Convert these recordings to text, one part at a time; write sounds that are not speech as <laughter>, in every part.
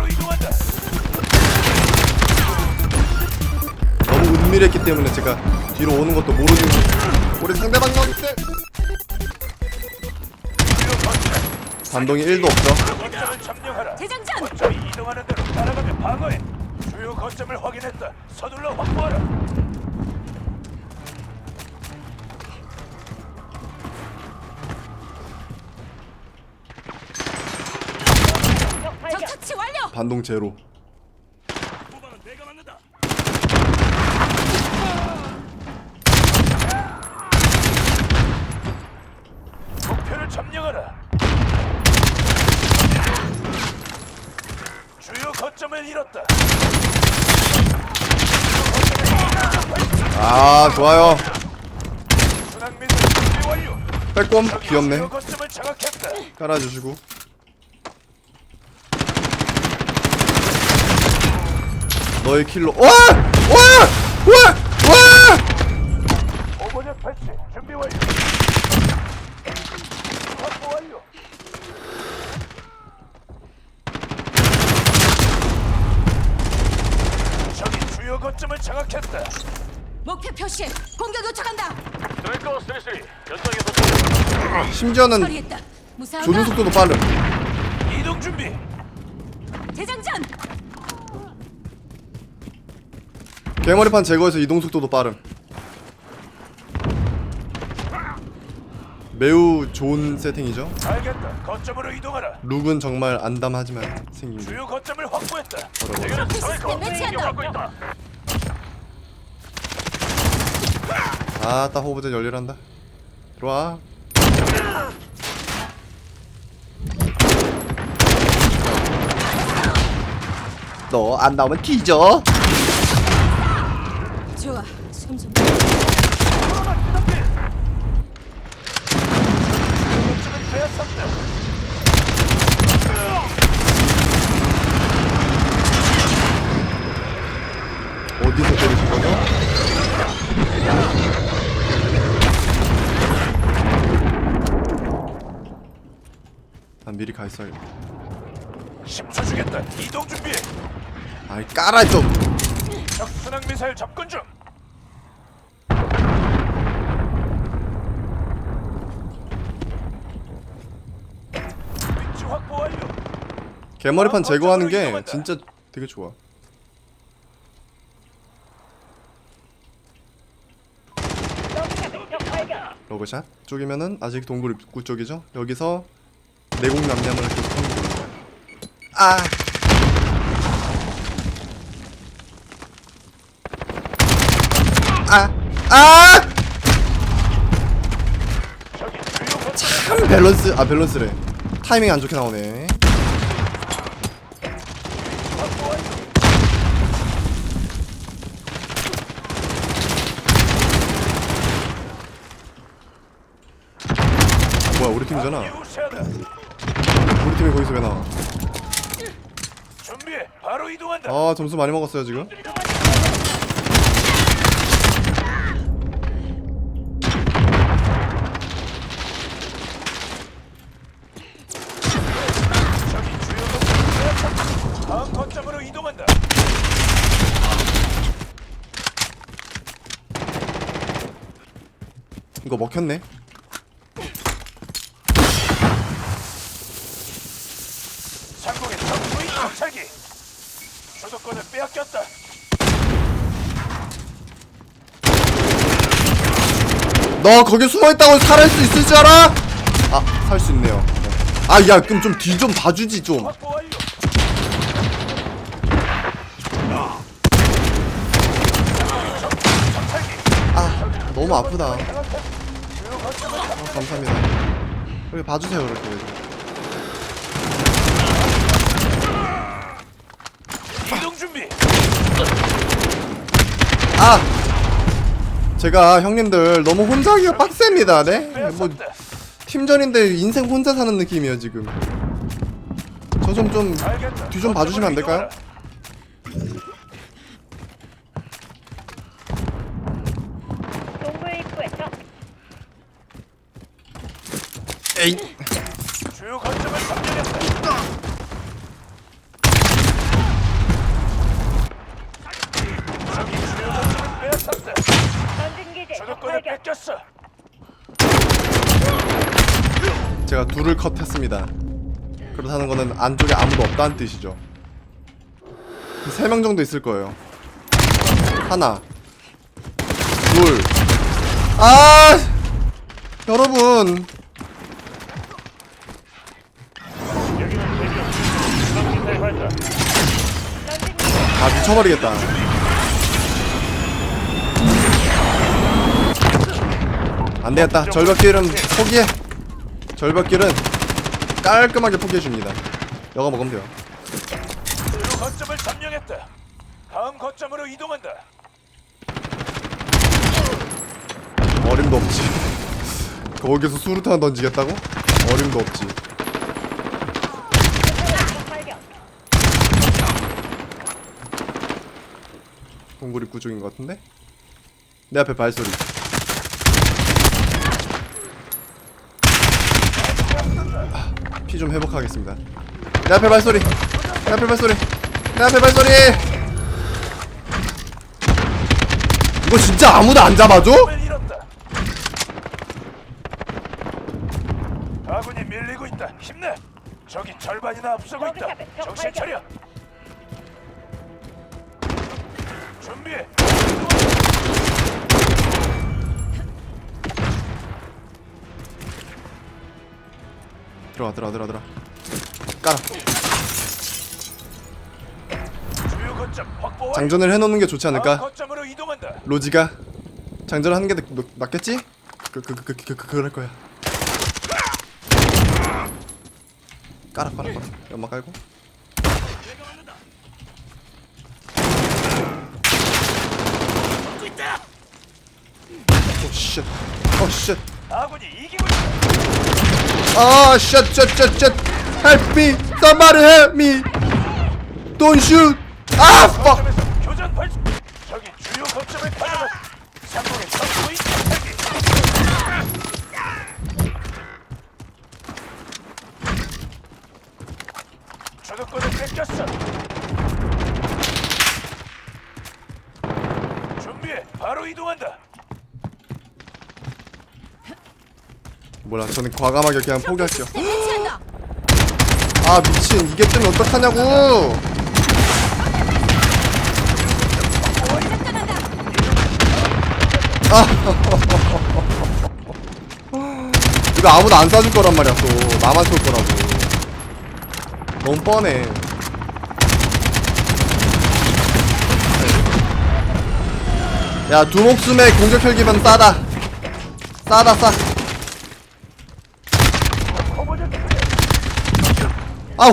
바로 이동한다. 너무 은밀했기 때문에 제가 뒤로 오는 것도 모르는 우리 상대방 거점. 반동이 1도 없죠 거점을 점령하라. 대장전! 거점이 이동하는 대로 따라가며 방어해. 주요 거점을 확인했다. 서둘러 확보하라. 반동 제로. 목표를 점령하라. 주요 거점을 잃었다. 아 좋아요 순항 미사일 준비 완료. 빼꼼 적이 귀엽네 주요 거점을 장악했다. 깔아주시고 너의 킬로 와! 와! 와! 와! 오버적 패치 준비 완료. 확보 완료. 적이 주요 거점을 장악했다. 목표 표시. 공격 요청한다. 드래커. 심지어는 처리했다. 무사하다. 조준 속도도 빠름 이동 준비. 대장전. 개머리판 제거해서 이동 속도도 빠름 매우 좋은 세팅이죠 알겠다. 거점으로 이동하라. 룩은 정말 안담하지만 생긴 게 주요 거점을 확보했다. 있다. 아따 호브전 열렬한다 들어와 너 안 나오면 뒤져 좋아. 숨 좀. 어디서 때리신 거죠? 난 미리 가 있어야겠다 10초 주겠다. 이동 준비. 아이 까라 좀적 순항 미사일 접근 중. 위치 확보 완료. 개머리판 제거하는 게 진짜 되게 좋아. 로그샷. 쪽이면은 아직 동굴 입구 쪽이죠? 여기서 내공 남냠을 계속 하면 됩니다. 아! 아! 아! 참 밸런스 아 밸런스래. 타이밍 안 좋게 나오네 확보 완료. 뭐야 우리 팀이잖아. 우리 팀이 거기서 왜 나와 준비해. 바로 이동한다. 아 점수 많이 먹었어요 지금 저기 주요 거점을 빼앗았다. 다음 거점으로 이동한다. 이거 먹혔네 상공의 적무인 정찰기. 주도권을 빼앗겼다. 너 거기 숨어있다고 살할 수 있을 줄 알아? 아 살 수 있네요 아 야 그럼 좀 뒤 좀 봐주지 좀. 아 너무 아프다 아, 감사합니다 여기 봐주세요 이렇게 이동 준비. 아 제가 형님들 너무 혼자 하기가 빡셉니다 네뭐 빼앗았다. 팀전인데 인생 혼자 사는 느낌이에요 지금 저 좀 좀. 뒤 좀 봐주시면 안 될까요? 동굴 입구에 적 에이 주요 거점을 점령했다. 뺏겼어. 제가 둘을 컷했습니다. 그렇다는 거는 안쪽에 아무도 없다는 뜻이죠. 세 명 정도 있을 거예요. 하나, 둘. 아, 여러분. 아 미쳐버리겠다. 안 되겠다. 절벽길은 포기해. 절벽길은 깔끔하게 포기해 줍니다. 여가 먹으면 돼요. 주 거점을 점령했다. 다음 거점으로 이동한다. 어림도 없지. 거기서 수류탄 던지겠다고? 어림도 없지. 동굴 입구 쪽인 것 같은데? 내 앞에 발소리. 피 좀 회복하겠습니다. 내 앞에 발소리. 내 앞에 발소리. 내 앞에 발소리. 이거 진짜 아무도 안 잡아줘? 아군이 밀리고 있다. 힘내. 적이 절반이나 앞서고 있다. 정신 차려. 준비해. 들어와 들어와 들어와 들어와. 깔아. 주요 거점 확보 완료. 장전을 해놓는 게 좋지 다음 않을까? 거점으로 이동한다. 로지가 장전하는 게 낫- 낫겠지? 그 그 그 그 그, 그, 그럴 거야. 깔아 깔아 깔아. 연막 깔고. 오 쉣. 오 쉣. 아군이 이기고 있다. 아 쉣, 쉣, 쉣, 쉣. Help me. Somebody help me. Don't shoot. 아, fuck. 거점에서 교전 발사. 적이 주요 거점을 가져갔다. 상공의 적포인 대기. 주도권을 뺏겼어. 준비해. 바로 이동한다. 몰라, 저는 과감하게 그냥 포기할게요. <gasps> 아 미친 이게 뜨면 어떡하냐고! 작전한다. <laughs> 이거 아무도 안 쏴줄 거란 말이야 또. 나만 쏠 거라고. 너무 뻔해. 야 두 목숨의 공격 혈기면 싸다. 싸다 싸 아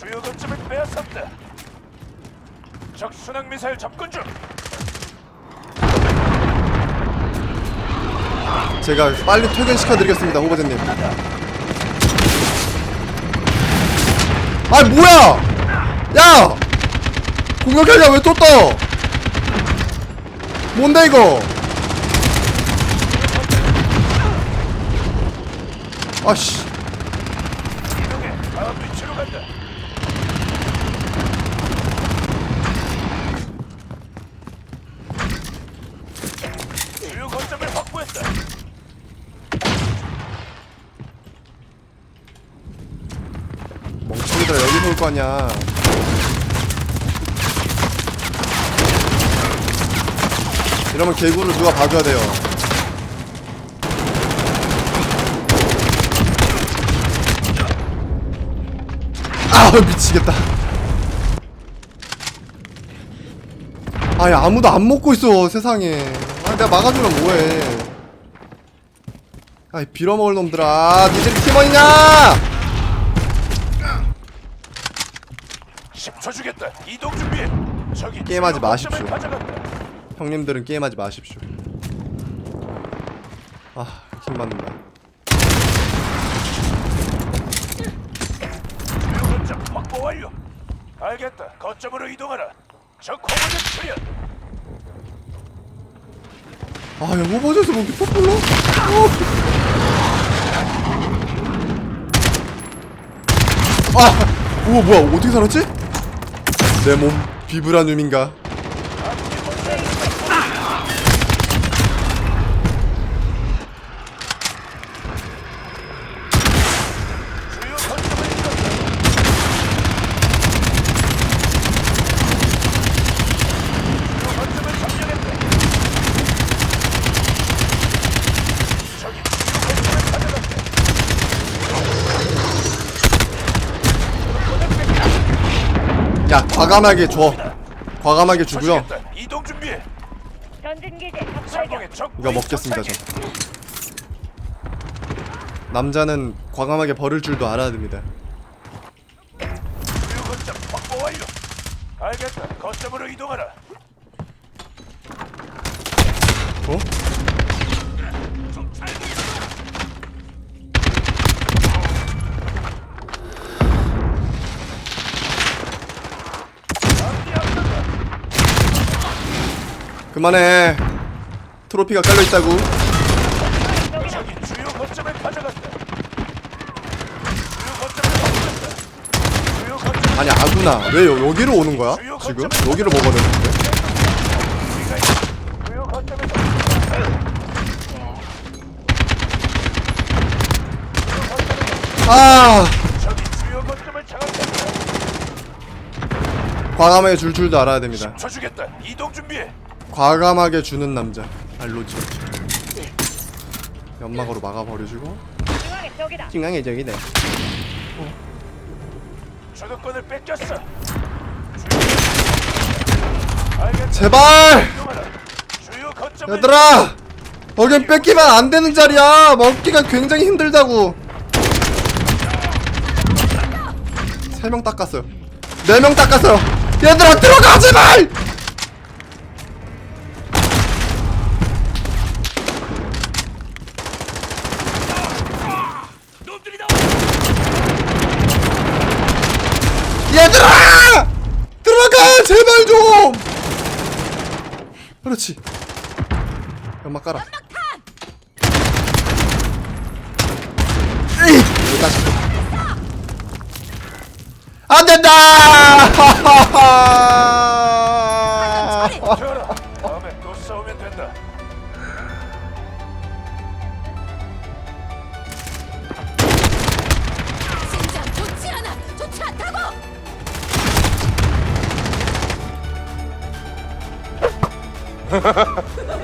주요 빼앗았다. 적 순항 미사일 접근 중. 제가 빨리 퇴근시켜드리겠습니다 호버제님. 아 뭐야! 야! 공격하냐 왜 또 떠? 뭔데 이거 아씨 이동해. 다음 위치로 간다. 주요 거점을 확보했다. 멍청이들아 여기서 올거 아니야 이러면 개구를 누가 봐줘야 돼요 아 미치겠다 아야 아무도 안 먹고 있어 세상에 아 내가 막아주면 뭐해 아이 빌어먹을 놈들아 아, 니들이 팀원이냐 10초 주겠다. 이동 준비해. 저기 게임하지 마십시오. 형님들은 게임하지 마십시오. 아, 힘받는다. 주요 거점 확보 완료. 알겠다. 거점으로 이동하라. 적 공격을 출현. 아, 야, 오버제에서 뭐 이렇게 뽀뽀러? 아, 우와, 뭐야, 어떻게 살았지? 내 몸 비브라늄인가? 주요 거점을 잃었다. 주요 거점을 점령했다. 저기 주요 거점을 가져갔다. 야 과감하게 줘. 과감하게 주고요. 이동 준비해. 전진기지 적발견. 상공의 적 이거 먹겠습니다 저. 남자는 과감하게 버릴 줄도 알아야 됩니다. 확보 완료. 알겠다. 거점으로 이동하라. 어? 앞뒤 앞선다. 그만해. 트로피가 깔려 있다고. 저기 주요 거점을 가져갔다. 주요 거점을 가져갔다. 주요 거점 아니 아구나. 왜 여- 여기로 오는 거야? 지금. 주요 거점에서 아. 과감하게 줄 줄도 알아야 됩니다. 쳐주겠다. 이동 준비해. 과감하게 주는 남자. 알로지. 연막으로 막아버려주고. 중앙에 적이다. 중앙에 저기네. 주도권을 뺏겼어. 알겠다. 제발 이동하라. 주요 거점을 얘들아. 거긴 뺏기면 안 되는 자리야. 먹기가 굉장히 힘들다고. 세명 닦았어요. 네명 닦았어요. 얘들아 들어가 제발. 깔아. 다시. 안 된다! 않다고. <laughs>